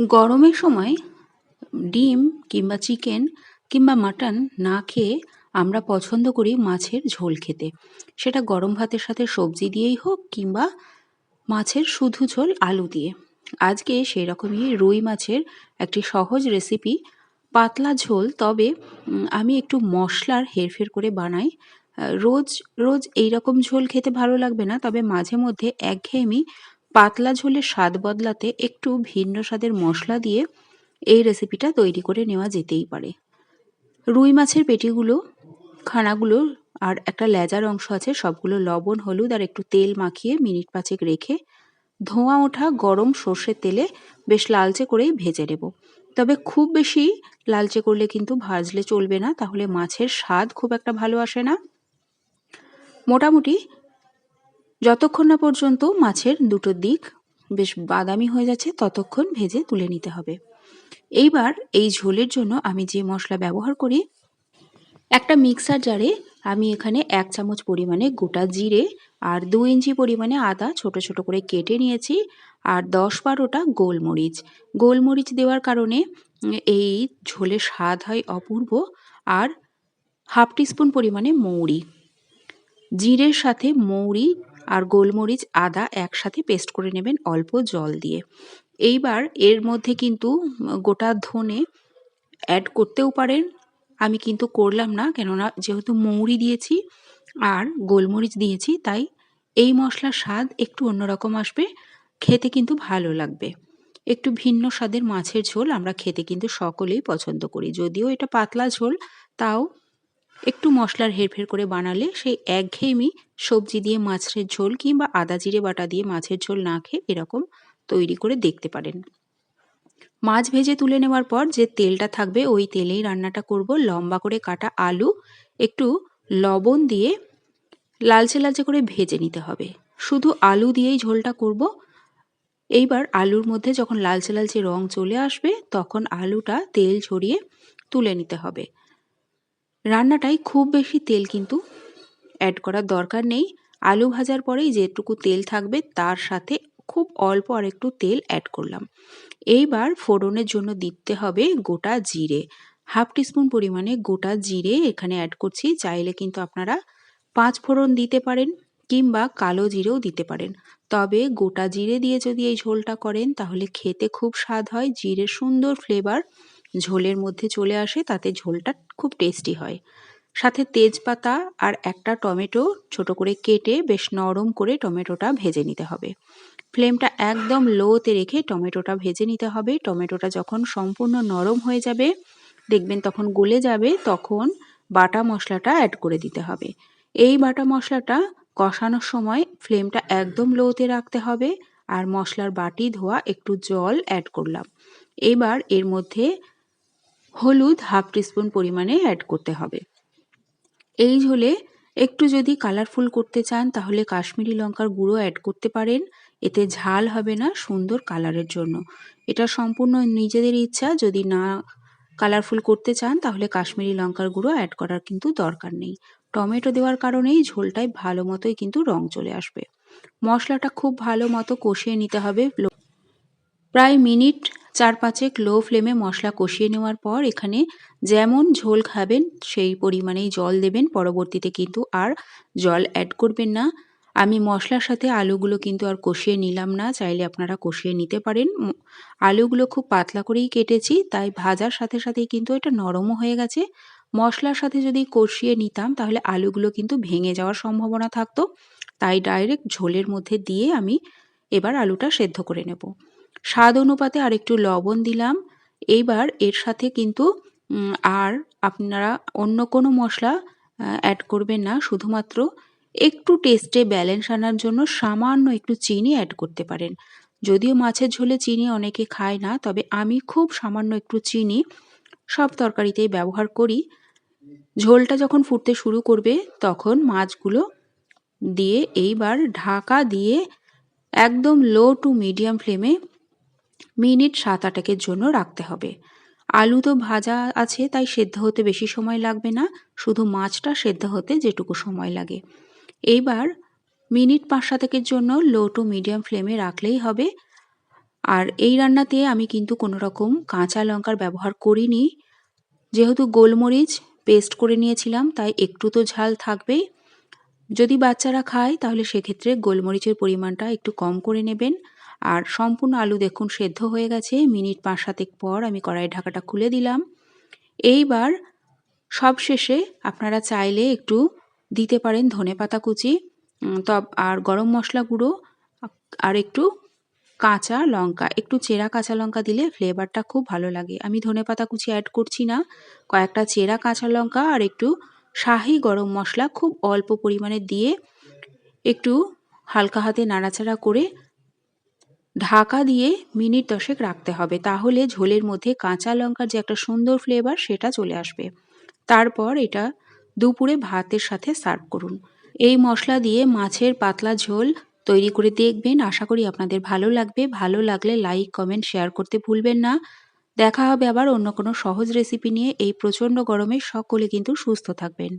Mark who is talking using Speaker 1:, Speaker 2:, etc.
Speaker 1: গরমের সময় ডিম কিংবা চিকেন কিংবা মাটন না খেয়ে আমরা পছন্দ করি মাছের ঝোল খেতে। সেটা গরম ভাতের সাথে সবজি দিয়েই হোক কিংবা মাছের শুধু ঝোল আলু দিয়ে। আজকে সেই রকমই রুই মাছের একটি সহজ রেসিপি পাতলা ঝোল, তবে আমি একটু মশলার হেরফের করে বানাই। রোজ রোজ এই রকম ঝোল খেতে ভালো লাগবে না, তবে মাঝে মধ্যে একঘেয়েমি পাতলা ঝোলের স্বাদ বদলাতে একটু ভিন্ন স্বাদের মশলা দিয়ে এই রেসিপিটা তৈরি করে নেওয়া যেতেই পারে। রুই মাছের পেটিগুলো, খানাগুলো আর একটা লেজার অংশ আছে, সবগুলো লবণ, হলুদ আর একটু তেল মাখিয়ে মিনিট পাঁচেক রেখে ধোঁয়া ওঠা গরম সর্ষের তেলে বেশ লালচে করেই ভেজে নেব। তবে খুব বেশি লালচে করলে কিন্তু ভাজলে চলবে না, তাহলে মাছের স্বাদ খুব একটা ভালো আসে না। মোটামুটি যতক্ষণ না পর্যন্ত মাছের দুটো দিক বেশ বাদামি হয়ে যাচ্ছে, ততক্ষণ ভেজে তুলে নিতে হবে। এইবার এই ঝোলের জন্য আমি যে মশলা ব্যবহার করি, একটা মিক্সার জারে আমি এখানে এক চামচ পরিমাণে গোটা জিরে আর দু ইঞ্চি পরিমাণে আদা ছোট ছোট করে কেটে নিয়েছি আর দশ বারোটা গোলমরিচ। গোলমরিচ দেওয়ার কারণে এই ঝোলের স্বাদ হয় অপূর্ব আর হাফ টিস্পুন পরিমাণে মৌরি। জিরের সাথে মৌরি আর গোলমরিচ, আদা একসাথে পেস্ট করে নেবেন অল্প জল দিয়ে। এইবার এর মধ্যে কিন্তু গোটা ধনে অ্যাড করতেও পারেন। আমি কিন্তু করলাম না, কেননা যেহেতু মৌরি দিয়েছি আর গোলমরিচ দিয়েছি, তাই এই মশলার স্বাদ একটু অন্যরকম আসবে, খেতে কিন্তু ভালো লাগবে। একটু ভিন্ন স্বাদের মাছের ঝোল আমরা খেতে কিন্তু সকলেই পছন্দ করি, যদিও এটা পাতলা ঝোল, তাও একটু মশলার হেরফের করে বানালে সেই একঘেয়েমি সবজি দিয়ে মাছের ঝোল কিংবা আদা জিরে বাটা দিয়ে মাছের ঝোল না খেয়ে এরকম তৈরি করে দেখতে পারেন। মাছ ভেজে তুলে নেওয়ার পর যে তেলটা থাকবে ওই তেলেই রান্নাটা করব। লম্বা করে কাটা আলু, একটু লবণ দিয়ে লালচে লালচে করে ভেজে নিতে হবে। শুধু আলু দিয়েই ঝোলটা করব। এইবার আলুর মধ্যে যখন লালচে লালচে রং চলে আসবে তখন আলুটা তেল ছড়িয়ে তুলে নিতে হবে। রান্নাটায় খুব বেশি তেল কিন্তু অ্যাড করার দরকার নেই। আলু ভাজার পরেই যেটুকু তেল থাকবে, তার সাথে খুব অল্প আর একটু তেল অ্যাড করলাম। এইবার ফোড়নের জন্য দিতে হবে গোটা জিরে। হাফ টিস্পুন পরিমাণে গোটা জিরে এখানে অ্যাড করছি। চাইলে কিন্তু আপনারা পাঁচ ফোড়ন দিতে পারেন কিংবা কালো জিরেও দিতে পারেন। তবে গোটা জিরে দিয়ে যদি এই ঝোলটা করেন, তাহলে খেতে খুব স্বাদ হয়। জিরের সুন্দর ফ্লেভার ঝোলের মধ্যে চলে আসে, তাতে ঝোলটা খুব টেস্টি হয়। সাথে তেজপাতা আর একটা টমেটো ছোট করে কেটে বেশ নরম করে টমেটোটা ভেজে নিতে হবে। ফ্লেমটা একদম লোতে রেখে টমেটোটা ভেজে নিতে হবে। টমেটোটা যখন সম্পূর্ণ নরম হয়ে যাবে, দেখবেন তখন গলে যাবে, তখন বাটা মশলাটা অ্যাড করে দিতে হবে। এই বাটা মশলাটা কষানোর সময় ফ্লেমটা একদম লোতে রাখতে হবে। আর মশলার বাটি ধোয়া একটু জল অ্যাড করলাম। এবার এর মধ্যে হলুদ হাফ টিস্পুন পরিমাণে অ্যাড করতে হবে। এই ঝোলে একটু যদি কালারফুল করতে চান, তাহলে কাশ্মীরি লঙ্কার গুঁড়ো অ্যাড করতে পারেন। এতে ঝাল হবে না সুন্দর কালারের জন্য। এটা সম্পূর্ণ নিজেদের ইচ্ছা। যদি না কালারফুল করতে চান, তাহলে কাশ্মীরি লঙ্কার গুঁড়ো অ্যাড করার কিন্তু দরকার নেই। টমেটো দেওয়ার কারণেই ঝোলটায় ভালো মতোই কিন্তু রং চলে আসবে। মশলাটা খুব ভালো মতো কষিয়ে নিতে হবে। প্রায় মিনিট চার পাঁচেক লো ফ্লেমে মশলা কষিয়ে নেওয়ার পর এখানে যেমন ঝোল খাবেন, সেই পরিমাণেই জল দেবেন। পরবর্তীতে কিন্তু আর জল অ্যাড করবেন না। আমি মশলার সাথে আলুগুলো কিন্তু আর কষিয়ে নিলাম না। চাইলে আপনারা কষিয়ে নিতে পারেন। আলুগুলো খুব পাতলা করেই কেটেছি, তাই ভাজার সাথে সাথেই কিন্তু এটা নরমও হয়ে গেছে। মশলার সাথে যদি কষিয়ে নিতাম, তাহলে আলুগুলো কিন্তু ভেঙে যাওয়ার সম্ভাবনা থাকতো। তাই ডাইরেক্ট ঝোলের মধ্যে দিয়ে আমি এবার আলুটা সেদ্ধ করে নেব। স্বাদ অনুপাতে আর একটু লবণ দিলাম। এইবার এর সাথে কিন্তু আর আপনারা অন্য কোনো মশলা অ্যাড করবেন না। শুধুমাত্র একটু টেস্টে ব্যালেন্স আনার জন্য সামান্য একটু চিনি অ্যাড করতে পারেন। যদিও মাছের ঝোলে চিনি অনেকে খায় না, তবে আমি খুব সামান্য একটু চিনি সব তরকারিতেই ব্যবহার করি। ঝোলটা যখন ফুটতে শুরু করবে, তখন মাছগুলো দিয়ে এইবার ঢাকা দিয়ে একদম লো টু মিডিয়াম ফ্লেমে মিনিট সাত আটেকের জন্য রাখতে হবে। আলু তো ভাজা আছে, তাই সেদ্ধ হতে বেশি সময় লাগবে না, শুধু মাছটা সেদ্ধ হতে যেটুকু সময় লাগে। এইবার মিনিট পাঁচ সাতেকের জন্য লো টু মিডিয়াম ফ্লেমে রাখলেই হবে। আর এই রান্নাতে আমি কিন্তু কোনো রকম কাঁচা লঙ্কার ব্যবহার করিনি। যেহেতু গোলমরিচ পেস্ট করে নিয়েছিলাম, তাই একটু তো ঝাল থাকবেই যদি বাচ্চারা খায়, তাহলে সেক্ষেত্রে গোলমরিচের পরিমাণটা একটু কম করে নেবেন। আর সম্পূর্ণ আলু দেখুন সেদ্ধ হয়ে গেছে। মিনিট পাঁচ সাতেক পর আমি কড়াইয়ের ঢাকাটা খুলে দিলাম। এইবার সব শেষে আপনারা চাইলে একটু দিতে পারেন ধনে পাতা কুচি তব আর গরম মশলা গুঁড়ো, আর একটু কাঁচা লঙ্কা। একটু চেরা কাঁচা লঙ্কা দিলে ফ্লেভারটা খুব ভালো লাগে। আমি ধনে পাতা কুচি অ্যাড করছি না। কয়েকটা চেরা কাঁচা লঙ্কা আর একটু শাহি গরম মশলা খুব অল্প পরিমাণে দিয়ে একটু হালকা হাতে নাড়াচাড়া করে ঢাকা দিয়ে মিনিট দশেক রাখতে হবে, তাহলে ঝোলের মধ্যে কাঁচা লঙ্কার যে একটা সুন্দর ফ্লেভার সেটা চলে আসবে। তারপর এটা দুপুরে ভাতের সাথে সার্ভ করুন। এই মশলা দিয়ে মাছের পাতলা ঝোল তৈরি করে দেখবেন। আশা করি আপনাদের ভালো লাগবে। ভালো লাগলে লাইক কমেন্ট শেয়ার করতে ভুলবেন না। দেখা হবে আবার অন্য কোনো সহজ রেসিপি নিয়ে। এই প্রচণ্ড গরমে সকলে কিন্তু সুস্থ থাকবেন।